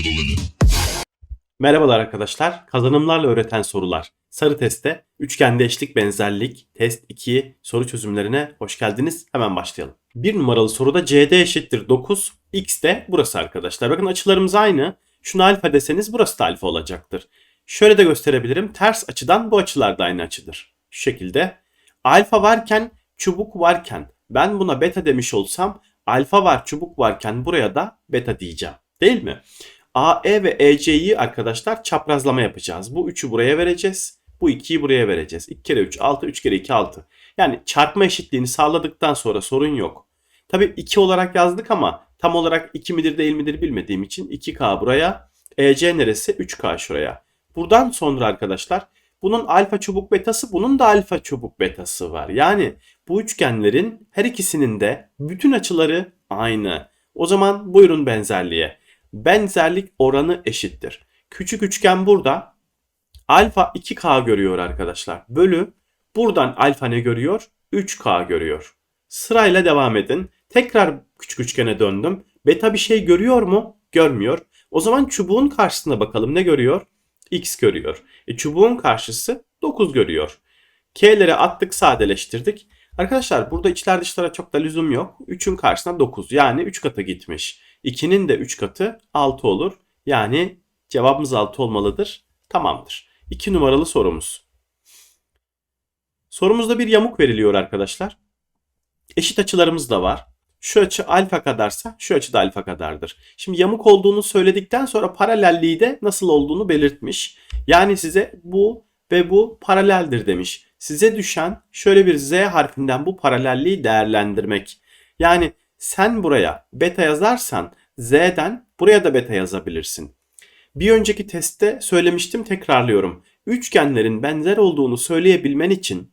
limit. Merhabalar arkadaşlar. Kazanımlarla öğreten sorular. Sarı testte üçgende eşlik benzerlik test 2 soru çözümlerine hoş geldiniz. Hemen başlayalım. Bir numaralı soruda CD eşittir 9, X de burası arkadaşlar. Bakın açılarımız aynı. Şunu alfa deseniz burası da alfa olacaktır. Şöyle de gösterebilirim. Ters açıdan bu açılar da aynı açıdır. Şu şekilde. Alfa varken, çubuk varken ben buna beta demiş olsam alfa var, çubuk varken buraya da beta diyeceğim. Değil mi? AE ve EC'yi arkadaşlar çaprazlama yapacağız. Bu 3'ü buraya vereceğiz. Bu 2'yi buraya vereceğiz. 2 kere 3 6, 3 kere 2 6. Yani çarpma eşitliğini sağladıktan sonra sorun yok. Tabi 2 olarak yazdık ama tam olarak 2 midir değil midir bilmediğim için 2K buraya. EC neresi? 3K şuraya. Buradan sonra arkadaşlar bunun alfa çubuk betası bunun da alfa çubuk betası var. Yani bu üçgenlerin her ikisinin de bütün açıları aynı. O zaman buyurun benzerliğe benzerlik oranı eşittir. Küçük üçgen burada alfa 2K görüyor arkadaşlar. Bölü buradan alfa ne görüyor? 3K görüyor. Sırayla devam edin. Tekrar küçük üçgene döndüm. Beta bir şey görüyor mu? Görmüyor. O zaman çubuğun karşısına bakalım ne görüyor? X görüyor. E çubuğun karşısı 9 görüyor. K'leri attık sadeleştirdik. Arkadaşlar burada içler dışlara çok da lüzum yok. 3'ün karşısına 9 yani 3 katı gitmiş. 2'nin de 3 katı 6 olur. Yani cevabımız 6 olmalıdır. Tamamdır. 2 numaralı sorumuz. Sorumuzda bir yamuk veriliyor arkadaşlar. Eşit açılarımız da var. Şu açı alfa kadarsa şu açı da alfa kadardır. Şimdi yamuk olduğunu söyledikten sonra paralelliği de nasıl olduğunu belirtmiş. Yani size bu ve bu paraleldir demiş. Size düşen şöyle bir z harfinden bu paralelliği değerlendirmek. Yani sen buraya beta yazarsan z'den buraya da beta yazabilirsin. Bir önceki testte söylemiştim tekrarlıyorum. Üçgenlerin benzer olduğunu söyleyebilmen için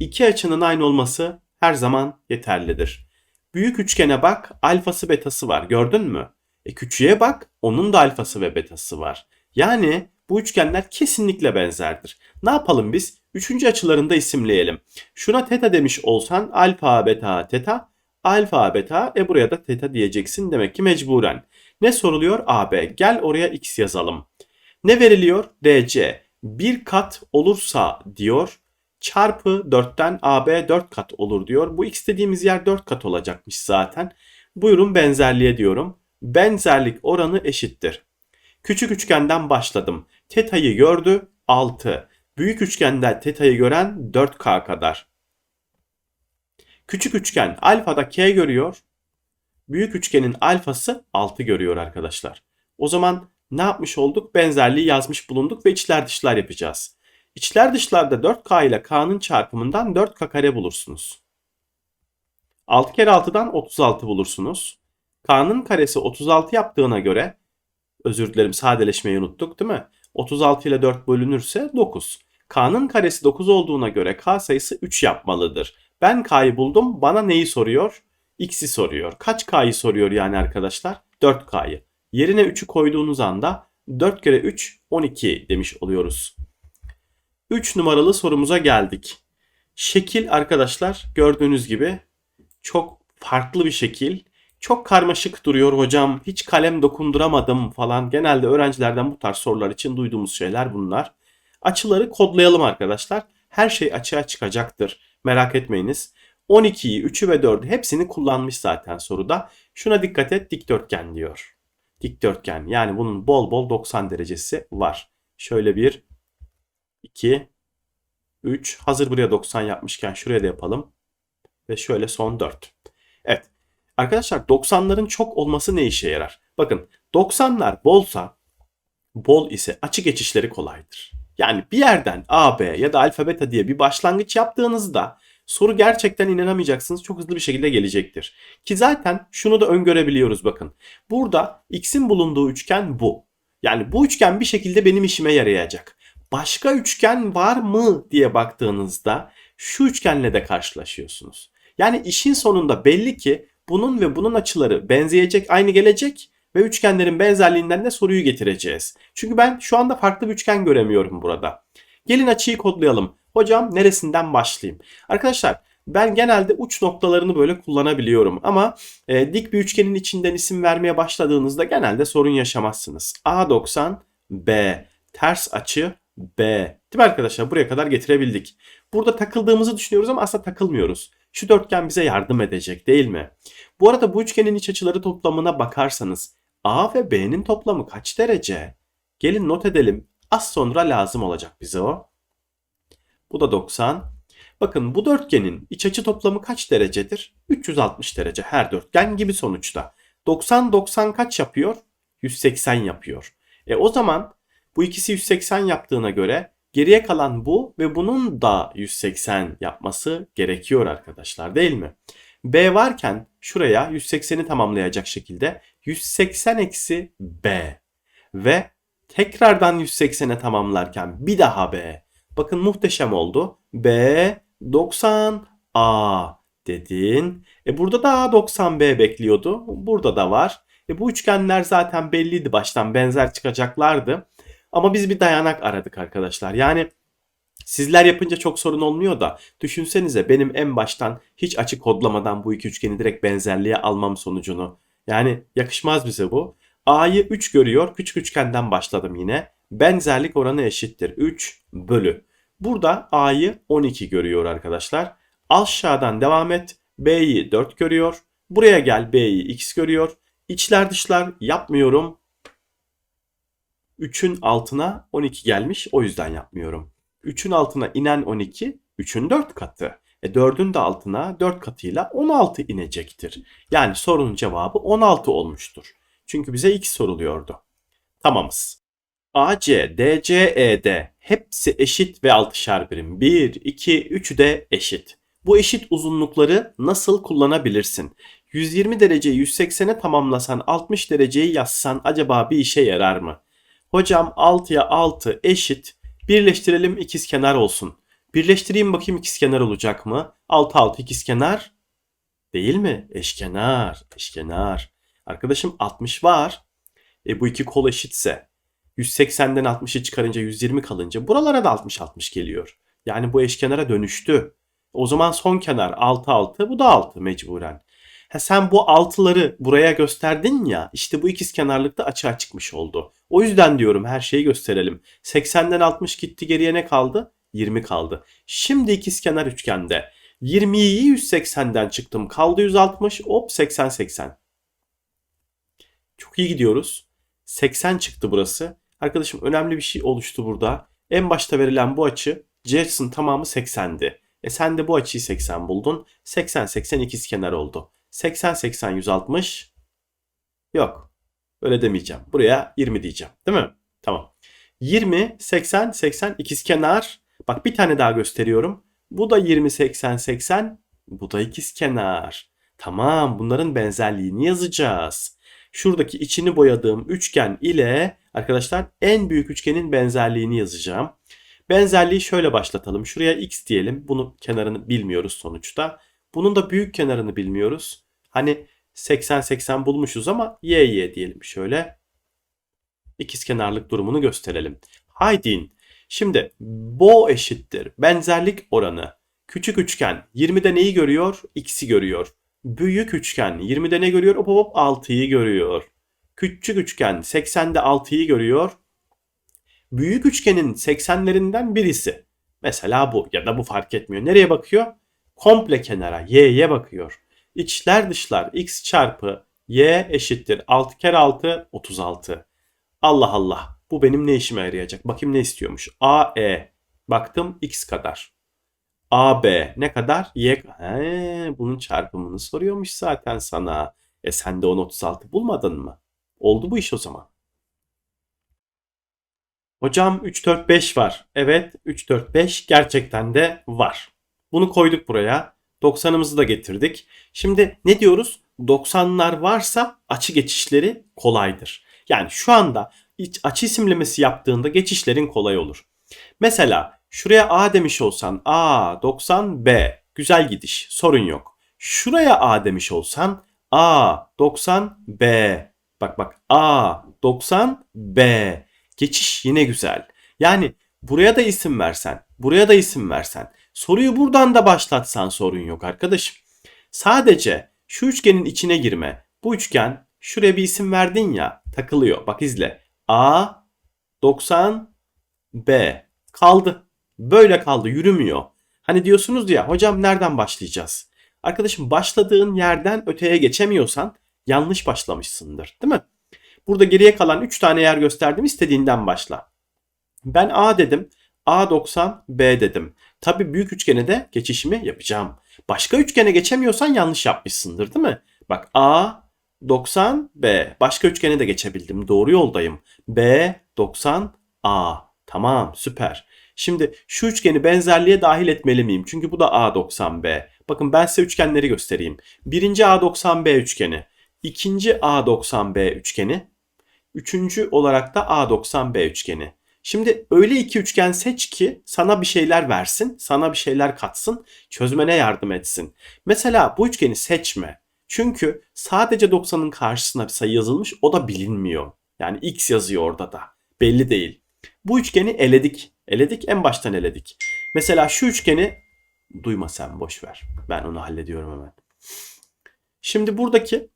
iki açının aynı olması her zaman yeterlidir. Büyük üçgene bak alfası betası var gördün mü? E küçüğe bak onun da alfası ve betası var. Yani bu üçgenler kesinlikle benzerdir. Ne yapalım biz? Üçüncü açılarında isimleyelim. Şuna teta demiş olsan alfa beta teta alfa beta e buraya da teta diyeceksin demek ki mecburen. Ne soruluyor? AB. Gel oraya x yazalım. Ne veriliyor? DC. Bir kat olursa diyor çarpı 4'ten AB 4 kat olur diyor. Bu x dediğimiz yer 4 kat olacakmış zaten. Buyurun benzerliğe diyorum. Benzerlik oranı eşittir. Küçük üçgenden başladım. Teta'yı gördü 6. Büyük üçgende teta'yı gören 4K kadar. Küçük üçgen alfada K görüyor. Büyük üçgenin alfası 6 görüyor arkadaşlar. O zaman ne yapmış olduk? Benzerliği yazmış bulunduk ve içler dışlar yapacağız. İçler dışlarda 4K ile K'nın çarpımından 4K kare bulursunuz. 6 kere 6'dan 36 bulursunuz. K'nın karesi 36 yaptığına göre özür dilerim sadeleşmeyi unuttuk değil mi? 36 ile 4 bölünürse 9. K'nın karesi 9 olduğuna göre K sayısı 3 yapmalıdır. Ben K'yı buldum. Bana neyi soruyor? X'i soruyor. Kaç K'yı soruyor yani arkadaşlar? 4K'yı. Yerine 3'ü koyduğunuz anda 4 kere 3 12 demiş oluyoruz. 3 numaralı sorumuza geldik. Şekil arkadaşlar gördüğünüz gibi çok farklı bir şekil. Çok karmaşık duruyor hocam. Hiç kalem dokunduramadım falan. Genelde öğrencilerden bu tarz sorular için duyduğumuz şeyler bunlar. Açıları kodlayalım arkadaşlar. Her şey açığa çıkacaktır. Merak etmeyiniz. 12'yi, 3'ü ve 4'ü hepsini kullanmış zaten soruda. Şuna dikkat et dikdörtgen diyor. Dikdörtgen yani bunun bol bol 90 derecesi var. Şöyle bir 2 3 hazır buraya 90 yapmışken şuraya da yapalım. Ve şöyle son 4. Evet. Arkadaşlar 90'ların çok olması ne işe yarar? Bakın 90'lar bolsa bol ise açı geçişleri kolaydır. Yani bir yerden A, B ya da alfa beta diye bir başlangıç yaptığınızda soru gerçekten inanamayacaksınız. Çok hızlı bir şekilde gelecektir. Ki zaten şunu da öngörebiliyoruz bakın. Burada x'in bulunduğu üçgen bu. Yani bu üçgen bir şekilde benim işime yarayacak. Başka üçgen var mı diye baktığınızda şu üçgenle de karşılaşıyorsunuz. Yani işin sonunda belli ki bunun ve bunun açıları benzeyecek, aynı gelecek ve üçgenlerin benzerliğinden de soruyu getireceğiz. Çünkü ben şu anda farklı bir üçgen göremiyorum burada. Gelin açıyı kodlayalım. Hocam neresinden başlayayım? Arkadaşlar Ben genelde uç noktalarını böyle kullanabiliyorum ama e, dik bir üçgenin içinden isim vermeye başladığınızda genelde sorun yaşamazsınız. A90 B ters açı B. Değil mi arkadaşlar? Buraya kadar getirebildik. Burada takıldığımızı düşünüyoruz ama aslında takılmıyoruz. Şu dörtgen bize yardım edecek değil mi? Bu arada bu üçgenin iç açıları toplamına bakarsanız A ve B'nin toplamı kaç derece? Gelin not edelim. Az sonra lazım olacak bize o. Bu da 90. Bakın bu dörtgenin iç açı toplamı kaç derecedir? 360 derece her dörtgen gibi sonuçta. 90 90 kaç yapıyor? 180 yapıyor. E o zaman bu ikisi 180 yaptığına göre geriye kalan bu ve bunun da 180 yapması gerekiyor arkadaşlar değil mi? B varken şuraya 180'i tamamlayacak şekilde 180 eksi B ve tekrardan 180'e tamamlarken bir daha B. Bakın muhteşem oldu. B 90 A dedin. E burada da A 90 B bekliyordu. Burada da var. E bu üçgenler zaten belliydi baştan benzer çıkacaklardı. Ama biz bir dayanak aradık arkadaşlar. Yani sizler yapınca çok sorun olmuyor da düşünsenize benim en baştan hiç açık kodlamadan bu iki üçgeni direkt benzerliğe almam sonucunu. Yani yakışmaz bize bu. A'yı 3 görüyor. Küçük üçgenden başladım yine. Benzerlik oranı eşittir. 3 bölü. Burada A'yı 12 görüyor arkadaşlar. Aşağıdan devam et. B'yi 4 görüyor. Buraya gel B'yi x görüyor. İçler dışlar yapmıyorum. 3'ün altına 12 gelmiş. O yüzden yapmıyorum. 3'ün altına inen 12 3'ün 4 katı. E 4'ün de altına 4 katıyla 16 inecektir. Yani sorunun cevabı 16 olmuştur. Çünkü bize x soruluyordu. Tamamız. AC, DC, ED hepsi eşit ve altışar birim. 1, 2, 3'ü de eşit. Bu eşit uzunlukları nasıl kullanabilirsin? 120 dereceyi 180'e tamamlasan 60 dereceyi yazsan acaba bir işe yarar mı? Hocam 6'ya 6 eşit. Birleştirelim ikizkenar olsun. Birleştireyim bakayım ikizkenar olacak mı? 6 6 ikizkenar değil mi? Eşkenar, eşkenar. Arkadaşım 60 var. E bu iki kol eşitse 180'den 60'ı çıkarınca 120 kalınca buralara da 60 60 geliyor. Yani bu eşkenara dönüştü. O zaman son kenar 6 6 bu da 6 mecburen. Ha sen bu altıları buraya gösterdin ya işte bu ikiz kenarlıkta açığa çıkmış oldu. O yüzden diyorum her şeyi gösterelim. 80'den 60 gitti geriye ne kaldı? 20 kaldı. Şimdi ikiz kenar üçgende 20'yi 180'den çıktım kaldı 160 hop 80 80. Çok iyi gidiyoruz. 80 çıktı burası. Arkadaşım önemli bir şey oluştu burada. En başta verilen bu açı C tamamı 80'di. E sen de bu açıyı 80 buldun. 80 80 ikiz kenar oldu. 80 80 160 yok. Öyle demeyeceğim. Buraya 20 diyeceğim. Değil mi? Tamam. 20 80 80 ikizkenar. Bak bir tane daha gösteriyorum. Bu da 20 80 80. Bu da ikizkenar. Tamam bunların benzerliğini yazacağız. Şuradaki içini boyadığım üçgen ile arkadaşlar en büyük üçgenin benzerliğini yazacağım. Benzerliği şöyle başlatalım. Şuraya x diyelim. Bunun kenarını bilmiyoruz sonuçta. Bunun da büyük kenarını bilmiyoruz. Hani 80-80 bulmuşuz ama y y diyelim şöyle. İkizkenarlık durumunu gösterelim. Haydin. Şimdi bo eşittir. Benzerlik oranı. Küçük üçgen 20'de neyi görüyor? X'i görüyor. Büyük üçgen 20'de ne görüyor? Hop hop 6'yı görüyor. Küçük üçgen 80'de 6'yı görüyor. Büyük üçgenin 80'lerinden birisi. Mesela bu ya da bu fark etmiyor. Nereye bakıyor? Komple kenara y'ye bakıyor. İçler dışlar x çarpı y eşittir 6 kere 6 36. Allah Allah bu benim ne işime yarayacak? Bakayım ne istiyormuş. AE baktım x kadar. AB ne kadar? Y He, bunun çarpımını soruyormuş zaten sana. E sen de 10 36 bulmadın mı? Oldu bu iş o zaman. Hocam 3 4 5 var. Evet 3 4 5 gerçekten de var. Bunu koyduk buraya. 90'ımızı da getirdik. Şimdi ne diyoruz? 90'lar varsa açı geçişleri kolaydır. Yani şu anda açı isimlemesi yaptığında geçişlerin kolay olur. Mesela şuraya A demiş olsan A 90 B güzel gidiş sorun yok. Şuraya A demiş olsan A 90 B bak bak A 90 B geçiş yine güzel. Yani buraya da isim versen buraya da isim versen Soruyu buradan da başlatsan sorun yok arkadaşım. Sadece şu üçgenin içine girme. Bu üçgen şuraya bir isim verdin ya takılıyor. Bak izle. A 90 B kaldı. Böyle kaldı yürümüyor. Hani diyorsunuz ya hocam nereden başlayacağız? Arkadaşım başladığın yerden öteye geçemiyorsan yanlış başlamışsındır değil mi? Burada geriye kalan 3 tane yer gösterdim istediğinden başla. Ben A dedim. A 90 B dedim. Tabi büyük üçgene de geçişimi yapacağım. Başka üçgene geçemiyorsan yanlış yapmışsındır değil mi? Bak A 90 B. Başka üçgene de geçebildim. Doğru yoldayım. B 90 A. Tamam süper. Şimdi şu üçgeni benzerliğe dahil etmeli miyim? Çünkü bu da A90B. Bakın ben size üçgenleri göstereyim. Birinci A90B üçgeni. ikinci A90B üçgeni. Üçüncü olarak da A90B üçgeni. Şimdi öyle iki üçgen seç ki sana bir şeyler versin, sana bir şeyler katsın, çözmene yardım etsin. Mesela bu üçgeni seçme. Çünkü sadece 90'ın karşısına bir sayı yazılmış o da bilinmiyor. Yani x yazıyor orada da. Belli değil. Bu üçgeni eledik. Eledik en baştan eledik. Mesela şu üçgeni duyma sen boş ver. Ben onu hallediyorum hemen. Şimdi buradaki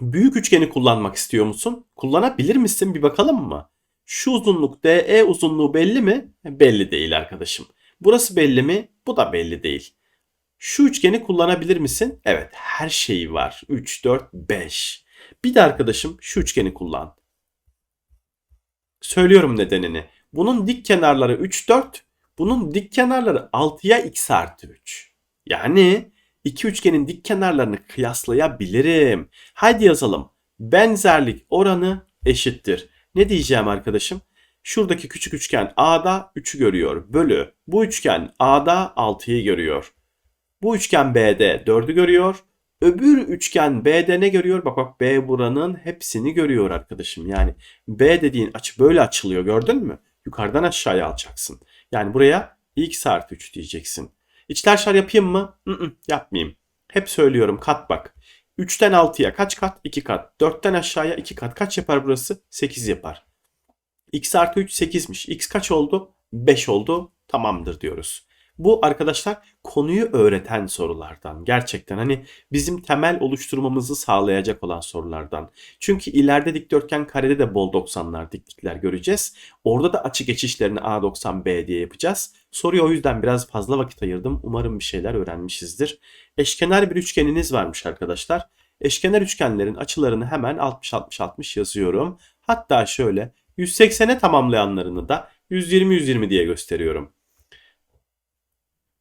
büyük üçgeni kullanmak istiyor musun? Kullanabilir misin bir bakalım mı? Şu uzunluk DE uzunluğu belli mi? Belli değil arkadaşım. Burası belli mi? Bu da belli değil. Şu üçgeni kullanabilir misin? Evet her şeyi var. 3, 4, 5. Bir de arkadaşım şu üçgeni kullan. Söylüyorum nedenini. Bunun dik kenarları 3, 4. Bunun dik kenarları 6'ya x artı 3. Yani iki üçgenin dik kenarlarını kıyaslayabilirim. Haydi yazalım. Benzerlik oranı eşittir. Ne diyeceğim arkadaşım? Şuradaki küçük üçgen A'da 3'ü görüyor. Bölü bu üçgen A'da 6'yı görüyor. Bu üçgen B'de 4'ü görüyor. Öbür üçgen B'de ne görüyor? Bak bak B buranın hepsini görüyor arkadaşım. Yani B dediğin açı böyle açılıyor gördün mü? Yukarıdan aşağıya alacaksın. Yani buraya x artı 3 diyeceksin. İçler şar yapayım mı? Hı -hı, yapmayayım. Hep söylüyorum kat bak. 3'ten 6'ya kaç kat? 2 kat. 4'ten aşağıya 2 kat. Kaç yapar burası? 8 yapar. x artı 3 8'miş. x kaç oldu? 5 oldu. Tamamdır diyoruz. Bu arkadaşlar konuyu öğreten sorulardan. Gerçekten hani bizim temel oluşturmamızı sağlayacak olan sorulardan. Çünkü ileride dikdörtgen karede de bol 90'lar diklikler göreceğiz. Orada da açı geçişlerini A90B diye yapacağız. Soruya o yüzden biraz fazla vakit ayırdım. Umarım bir şeyler öğrenmişizdir. Eşkenar bir üçgeniniz varmış arkadaşlar. Eşkenar üçgenlerin açılarını hemen 60-60-60 yazıyorum. Hatta şöyle 180'e tamamlayanlarını da 120-120 diye gösteriyorum.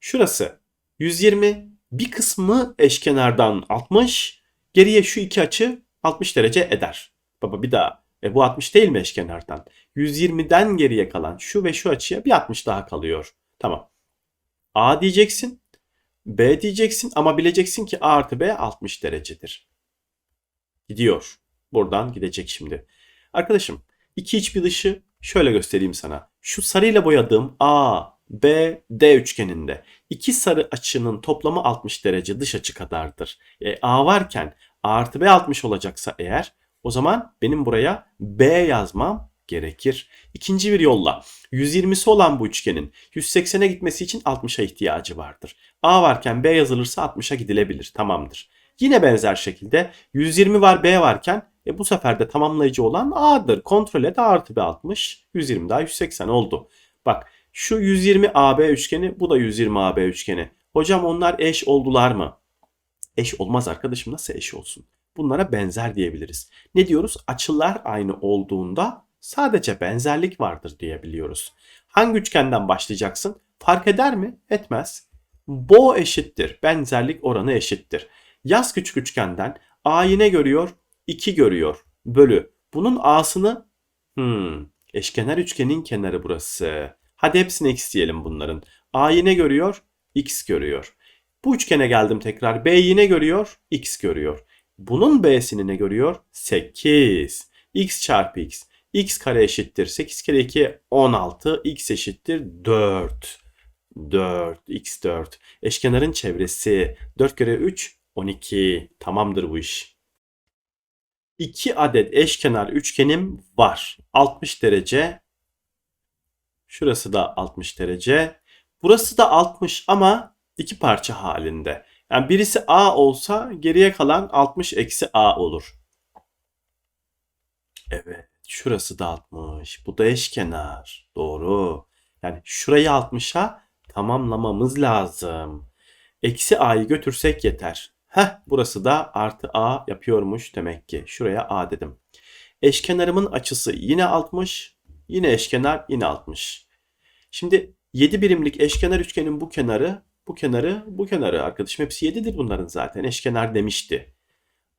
Şurası 120 bir kısmı eşkenardan 60 geriye şu iki açı 60 derece eder. Baba bir daha e bu 60 değil mi eşkenardan? 120'den geriye kalan şu ve şu açıya bir 60 daha kalıyor. Tamam. A diyeceksin. B diyeceksin ama bileceksin ki A artı B 60 derecedir. Gidiyor. Buradan gidecek şimdi. Arkadaşım iki iç bir dışı şöyle göstereyim sana. Şu sarıyla boyadığım A, B, D üçgeninde iki sarı açının toplamı 60 derece dış açı kadardır. E, A varken A artı B 60 olacaksa eğer o zaman benim buraya B yazmam gerekir. İkinci bir yolla 120'si olan bu üçgenin 180'e gitmesi için 60'a ihtiyacı vardır. A varken B yazılırsa 60'a gidilebilir. Tamamdır. Yine benzer şekilde 120 var B varken e bu sefer de tamamlayıcı olan A'dır. Kontrol et A artı B 60. 120 daha 180 oldu. Bak şu 120 AB üçgeni, bu da 120 AB üçgeni. Hocam onlar eş oldular mı? Eş olmaz arkadaşım. Nasıl eş olsun? Bunlara benzer diyebiliriz. Ne diyoruz? Açılar aynı olduğunda sadece benzerlik vardır diyebiliyoruz. Hangi üçgenden başlayacaksın? Fark eder mi? Etmez. Bo eşittir. Benzerlik oranı eşittir. Yaz küçük üçgenden A'yı ne görüyor? 2 görüyor. Bölü. Bunun A'sını hmm, eşkenar üçgenin kenarı burası. Hadi hepsini x diyelim bunların. A yine görüyor, x görüyor. Bu üçgene geldim tekrar. B yine görüyor, x görüyor. Bunun b'sini ne görüyor? 8. x çarpı x. x kare eşittir. 8 kere 2 16. x eşittir 4. 4. x 4. Eşkenarın çevresi. 4 kere 3 12. Tamamdır bu iş. 2 adet eşkenar üçgenim var. 60 derece Şurası da 60 derece. Burası da 60 ama iki parça halinde. Yani birisi A olsa geriye kalan 60 eksi A olur. Evet. Şurası da 60. Bu da eşkenar. Doğru. Yani şurayı 60'a tamamlamamız lazım. Eksi a'yı götürsek yeter. Heh burası da artı a yapıyormuş demek ki. Şuraya a dedim. Eşkenarımın açısı yine 60. Yine eşkenar yine 60. Şimdi 7 birimlik eşkenar üçgenin bu kenarı, bu kenarı, bu kenarı arkadaşım. Hepsi 7'dir bunların zaten. Eşkenar demişti.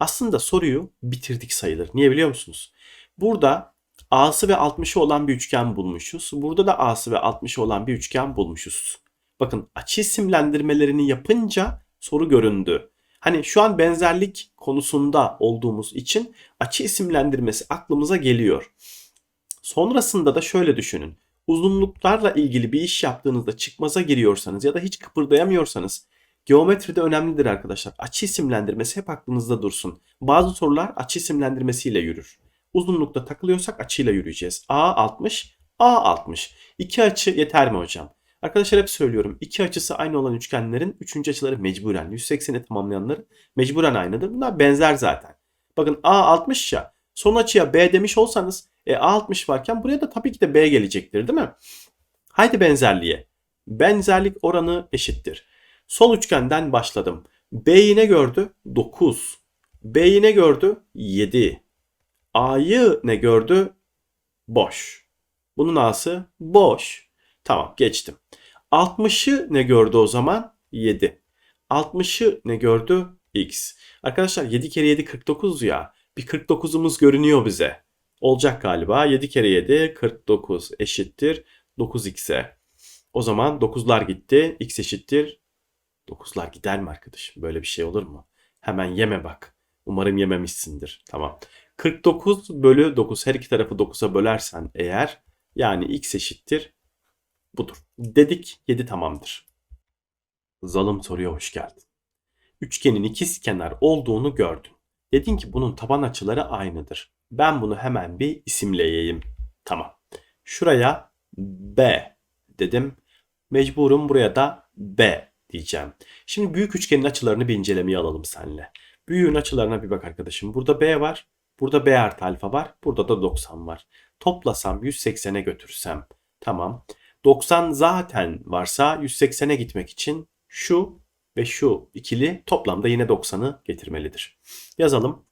Aslında soruyu bitirdik sayılır. Niye biliyor musunuz? Burada A'sı ve 60'ı olan bir üçgen bulmuşuz. Burada da A'sı ve 60'ı olan bir üçgen bulmuşuz. Bakın açı isimlendirmelerini yapınca soru göründü. Hani şu an benzerlik konusunda olduğumuz için açı isimlendirmesi aklımıza geliyor. Sonrasında da şöyle düşünün. Uzunluklarla ilgili bir iş yaptığınızda çıkmaza giriyorsanız ya da hiç kıpırdayamıyorsanız geometride önemlidir arkadaşlar. Açı isimlendirmesi hep aklınızda dursun. Bazı sorular açı isimlendirmesiyle yürür. Uzunlukta takılıyorsak açıyla yürüyeceğiz. A 60, A 60. İki açı yeter mi hocam? Arkadaşlar hep söylüyorum. iki açısı aynı olan üçgenlerin üçüncü açıları mecburen 180'i tamamlayanlar mecburen aynıdır. Bunlar benzer zaten. Bakın A 60 ya. Son açıya B demiş olsanız e, A 60 varken buraya da tabii ki de B gelecektir değil mi? Haydi benzerliğe. Benzerlik oranı eşittir. Sol üçgenden başladım. B'yi ne gördü? 9. B'yi ne gördü? 7. A'yı ne gördü? Boş. Bunun A'sı boş. Tamam geçtim. 60'ı ne gördü o zaman? 7. 60'ı ne gördü? X. Arkadaşlar 7 kere 7 49 ya. Bir 49'umuz görünüyor bize. Olacak galiba. 7 kere 7 49 eşittir 9x'e. O zaman 9'lar gitti. X eşittir 9'lar gider mi arkadaşım? Böyle bir şey olur mu? Hemen yeme bak. Umarım yememişsindir. Tamam. 49 bölü 9 her iki tarafı 9'a bölersen eğer yani x eşittir budur. Dedik 7 tamamdır. Zalım soruya hoş geldin. Üçgenin ikiz kenar olduğunu gördün. Dedin ki bunun taban açıları aynıdır. Ben bunu hemen bir isimleyeyim. Tamam. Şuraya B dedim. Mecburum buraya da B diyeceğim. Şimdi büyük üçgenin açılarını bir incelemeye alalım seninle. Büyüğün açılarına bir bak arkadaşım. Burada B var. Burada B artı alfa var. Burada da 90 var. Toplasam 180'e götürsem. Tamam. 90 zaten varsa 180'e gitmek için şu ve şu ikili toplamda yine 90'ı getirmelidir. Yazalım.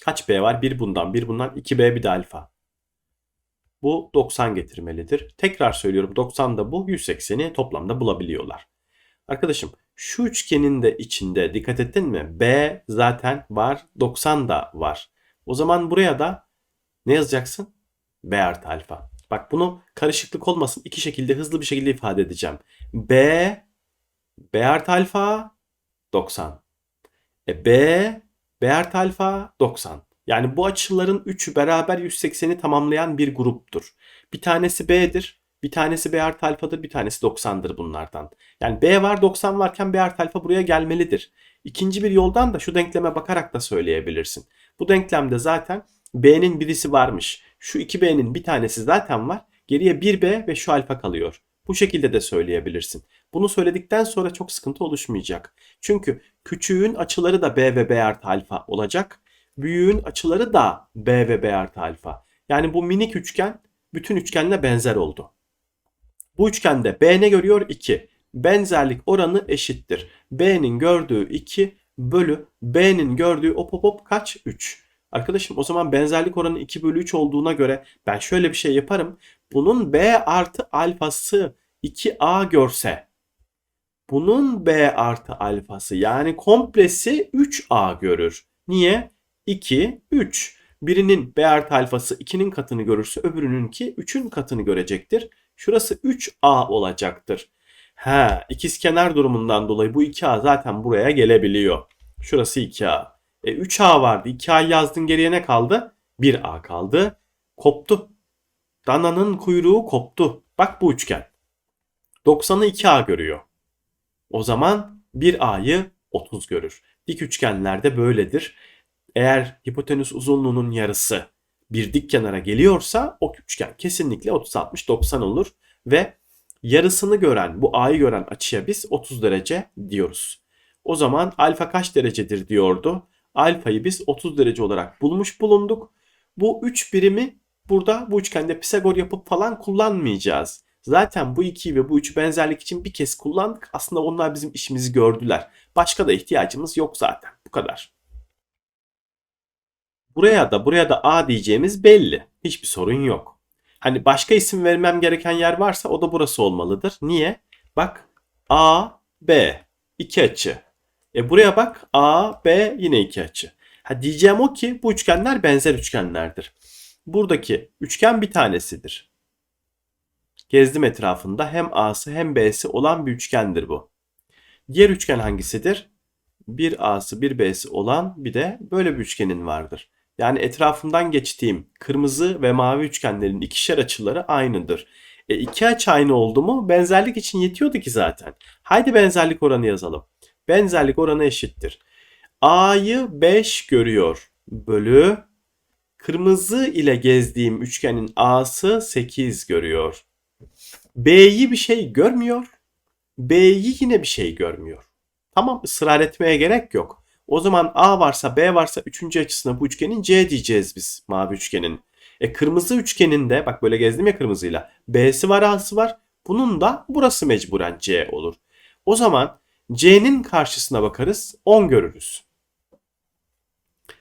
Kaç B var? Bir bundan, bir bundan, 2B bir de alfa. Bu 90 getirmelidir. Tekrar söylüyorum 90 da bu 180'i toplamda bulabiliyorlar. Arkadaşım şu üçgenin de içinde dikkat ettin mi? B zaten var 90 da var. O zaman buraya da ne yazacaksın? B artı alfa. Bak bunu karışıklık olmasın iki şekilde hızlı bir şekilde ifade edeceğim. B B artı alfa 90. E B B artı alfa 90. Yani bu açıların üçü beraber 180'i tamamlayan bir gruptur. Bir tanesi B'dir. Bir tanesi B artı alfadır. Bir tanesi 90'dır bunlardan. Yani B var 90 varken B artı alfa buraya gelmelidir. İkinci bir yoldan da şu denkleme bakarak da söyleyebilirsin. Bu denklemde zaten B'nin birisi varmış. Şu 2B'nin bir tanesi zaten var. Geriye 1B ve şu alfa kalıyor. Bu şekilde de söyleyebilirsin. Bunu söyledikten sonra çok sıkıntı oluşmayacak. Çünkü küçüğün açıları da B ve B artı alfa olacak. Büyüğün açıları da B ve B artı alfa. Yani bu minik üçgen bütün üçgenle benzer oldu. Bu üçgende B ne görüyor? 2. Benzerlik oranı eşittir. B'nin gördüğü 2 bölü B'nin gördüğü hop hop hop kaç? 3. Arkadaşım o zaman benzerlik oranı 2 bölü 3 olduğuna göre ben şöyle bir şey yaparım. Bunun B artı alfası 2A görse bunun B artı alfası yani komplesi 3A görür. Niye? 2, 3. Birinin B artı alfası 2'nin katını görürse öbürününki 3'ün katını görecektir. Şurası 3A olacaktır. Ha, ikizkenar durumundan dolayı bu 2A zaten buraya gelebiliyor. Şurası 2A. E, 3A vardı. 2A yazdın geriye ne kaldı? 1A kaldı. Koptu. Dananın kuyruğu koptu. Bak bu üçgen. 90'ı 2A görüyor. O zaman 1A'yı 30 görür. Dik üçgenlerde böyledir. Eğer hipotenüs uzunluğunun yarısı bir dik kenara geliyorsa o üçgen kesinlikle 30 60 90 olur ve yarısını gören, bu A'yı gören açıya biz 30 derece diyoruz. O zaman alfa kaç derecedir diyordu. Alfayı biz 30 derece olarak bulmuş bulunduk. Bu 3 birimi burada bu üçgende Pisagor yapıp falan kullanmayacağız. Zaten bu 2'yi ve bu 3'ü benzerlik için bir kez kullandık. Aslında onlar bizim işimizi gördüler. Başka da ihtiyacımız yok zaten. Bu kadar. Buraya da buraya da A diyeceğimiz belli. Hiçbir sorun yok. Hani başka isim vermem gereken yer varsa o da burası olmalıdır. Niye? Bak A, B. iki açı. E buraya bak A, B yine iki açı. Ha diyeceğim o ki bu üçgenler benzer üçgenlerdir. Buradaki üçgen bir tanesidir. Gezdim etrafında hem A'sı hem B'si olan bir üçgendir bu. Diğer üçgen hangisidir? Bir A'sı bir B'si olan bir de böyle bir üçgenin vardır. Yani etrafından geçtiğim kırmızı ve mavi üçgenlerin ikişer açıları aynıdır. E iki açı aynı oldu mu benzerlik için yetiyordu ki zaten. Haydi benzerlik oranı yazalım. Benzerlik oranı eşittir. A'yı 5 görüyor bölü kırmızı ile gezdiğim üçgenin A'sı 8 görüyor. B'yi bir şey görmüyor. B'yi yine bir şey görmüyor. Tamam ısrar etmeye gerek yok. O zaman A varsa B varsa üçüncü açısına bu üçgenin C diyeceğiz biz mavi üçgenin. E kırmızı üçgeninde bak böyle gezdim ya kırmızıyla. B'si var A'sı var. Bunun da burası mecburen C olur. O zaman C'nin karşısına bakarız 10 görürüz.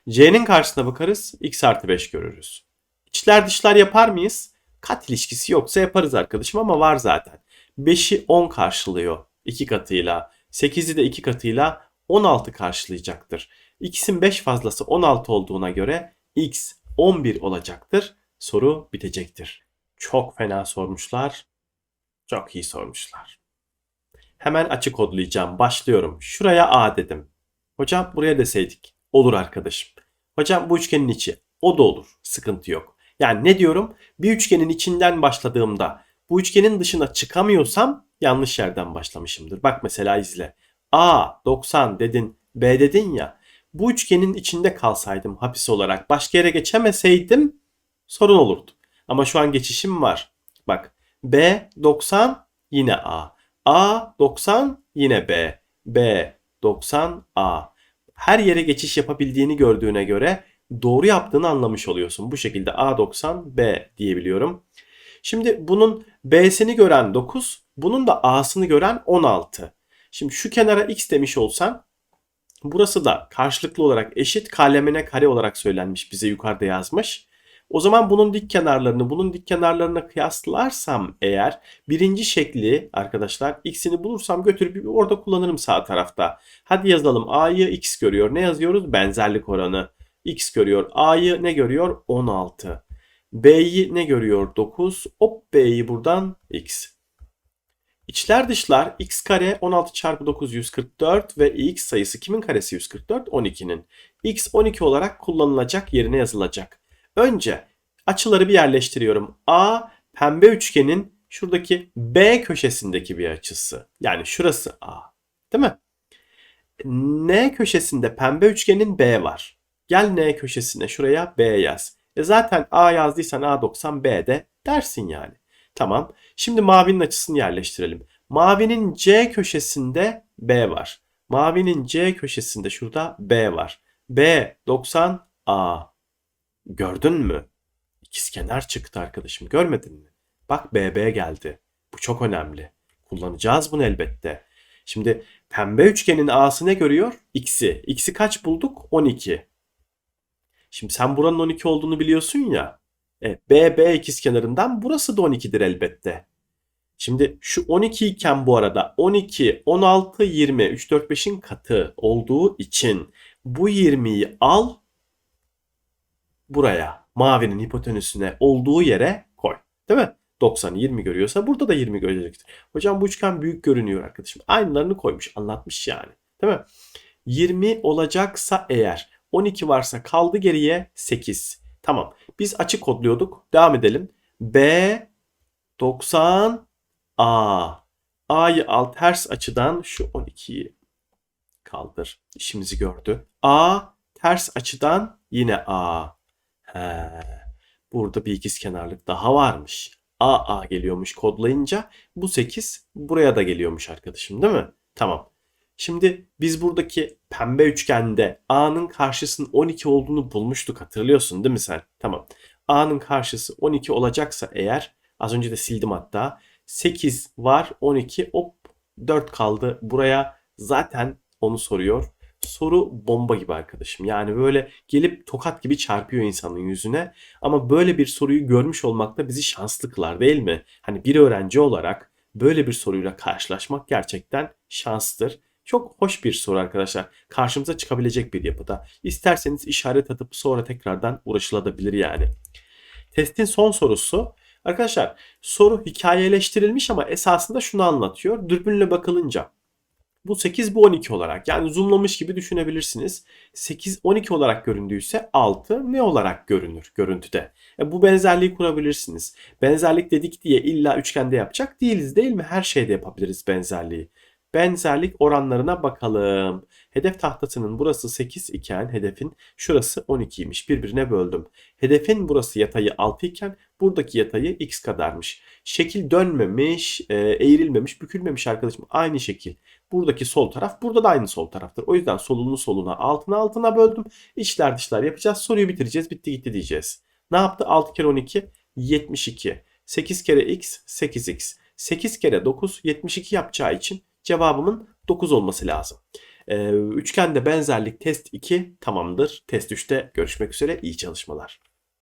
C'nin karşısına bakarız x artı 5 görürüz. İçler dışlar yapar mıyız? Kat ilişkisi yoksa yaparız arkadaşım ama var zaten. 5'i 10 karşılıyor 2 katıyla. 8'i de 2 katıyla 16 karşılayacaktır. X'in 5 fazlası 16 olduğuna göre X 11 olacaktır. Soru bitecektir. Çok fena sormuşlar. Çok iyi sormuşlar. Hemen açık kodlayacağım. Başlıyorum. Şuraya A dedim. Hocam buraya deseydik. Olur arkadaşım. Hocam bu üçgenin içi. O da olur. Sıkıntı yok. Yani ne diyorum? Bir üçgenin içinden başladığımda bu üçgenin dışına çıkamıyorsam yanlış yerden başlamışımdır. Bak mesela izle. A 90 dedin, B dedin ya. Bu üçgenin içinde kalsaydım hapis olarak başka yere geçemeseydim sorun olurdu. Ama şu an geçişim var. Bak B 90 yine A. A 90 yine B. B 90 A. Her yere geçiş yapabildiğini gördüğüne göre doğru yaptığını anlamış oluyorsun. Bu şekilde A 90 B diyebiliyorum. Şimdi bunun B'sini gören 9, bunun da A'sını gören 16. Şimdi şu kenara x demiş olsan burası da karşılıklı olarak eşit kalemine kare olarak söylenmiş bize yukarıda yazmış. O zaman bunun dik kenarlarını bunun dik kenarlarına kıyaslarsam eğer birinci şekli arkadaşlar x'ini bulursam götürüp orada kullanırım sağ tarafta. Hadi yazalım a'yı x görüyor. Ne yazıyoruz? Benzerlik oranı. X görüyor. a'yı ne görüyor? 16. b'yi ne görüyor? 9. Hop b'yi buradan x. İçler dışlar x kare 16 çarpı 9 144 ve x sayısı kimin karesi 144? 12'nin. x 12 olarak kullanılacak yerine yazılacak. Önce açıları bir yerleştiriyorum. A pembe üçgenin şuradaki B köşesindeki bir açısı. Yani şurası A. Değil mi? N köşesinde pembe üçgenin B var. Gel N köşesine şuraya B yaz. E zaten A yazdıysan A 90 B de dersin yani. Tamam. Şimdi mavinin açısını yerleştirelim. Mavinin C köşesinde B var. Mavinin C köşesinde şurada B var. B 90 A. Gördün mü? İkizkenar çıktı arkadaşım. Görmedin mi? Bak BB geldi. Bu çok önemli. Kullanacağız bunu elbette. Şimdi pembe üçgenin A'sı ne görüyor? X'i. X'i kaç bulduk? 12. Şimdi sen buranın 12 olduğunu biliyorsun ya. E, BB ikizkenarından burası da 12'dir elbette. Şimdi şu 12 iken bu arada 12, 16, 20, 3, 4, 5'in katı olduğu için bu 20'yi al buraya mavinin hipotenüsüne olduğu yere koy. Değil mi? 90 20 görüyorsa burada da 20 görecektir. Hocam bu üçgen büyük görünüyor arkadaşım. Aynılarını koymuş, anlatmış yani. Değil mi? 20 olacaksa eğer 12 varsa kaldı geriye 8. Tamam. Biz açık kodluyorduk. Devam edelim. B 90 A. A'yı al ters açıdan şu 12'yi kaldır. İşimizi gördü. A ters açıdan yine A. He, burada bir ikizkenarlık daha varmış. AA geliyormuş kodlayınca. Bu 8 buraya da geliyormuş arkadaşım değil mi? Tamam. Şimdi biz buradaki pembe üçgende A'nın karşısının 12 olduğunu bulmuştuk hatırlıyorsun değil mi sen? Tamam. A'nın karşısı 12 olacaksa eğer az önce de sildim hatta 8 var 12 hop 4 kaldı. Buraya zaten onu soruyor. Soru bomba gibi arkadaşım. Yani böyle gelip tokat gibi çarpıyor insanın yüzüne. Ama böyle bir soruyu görmüş olmak da bizi şanslı kılar değil mi? Hani bir öğrenci olarak böyle bir soruyla karşılaşmak gerçekten şanstır. Çok hoş bir soru arkadaşlar. Karşımıza çıkabilecek bir yapıda. İsterseniz işaret atıp sonra tekrardan uğraşılabilir yani. Testin son sorusu. Arkadaşlar soru hikayeleştirilmiş ama esasında şunu anlatıyor. Dürbünle bakılınca bu 8 bu 12 olarak yani zoomlamış gibi düşünebilirsiniz. 8 12 olarak göründüyse 6 ne olarak görünür görüntüde? E, bu benzerliği kurabilirsiniz. Benzerlik dedik diye illa üçgende yapacak değiliz değil mi? Her şeyde yapabiliriz benzerliği. Benzerlik oranlarına bakalım. Hedef tahtasının burası 8 iken hedefin şurası 12'ymiş. Birbirine böldüm. Hedefin burası yatayı 6 iken buradaki yatayı x kadarmış. Şekil dönmemiş, e, eğrilmemiş, bükülmemiş arkadaşım. Aynı şekil. Buradaki sol taraf burada da aynı sol taraftır. O yüzden solunu soluna altına altına böldüm. İçler dışlar yapacağız. Soruyu bitireceğiz. Bitti gitti diyeceğiz. Ne yaptı? 6 kere 12 72. 8 kere x 8x. 8 kere 9 72 yapacağı için cevabımın 9 olması lazım. Ee, üçgende benzerlik test 2 tamamdır. Test 3'te görüşmek üzere. İyi çalışmalar.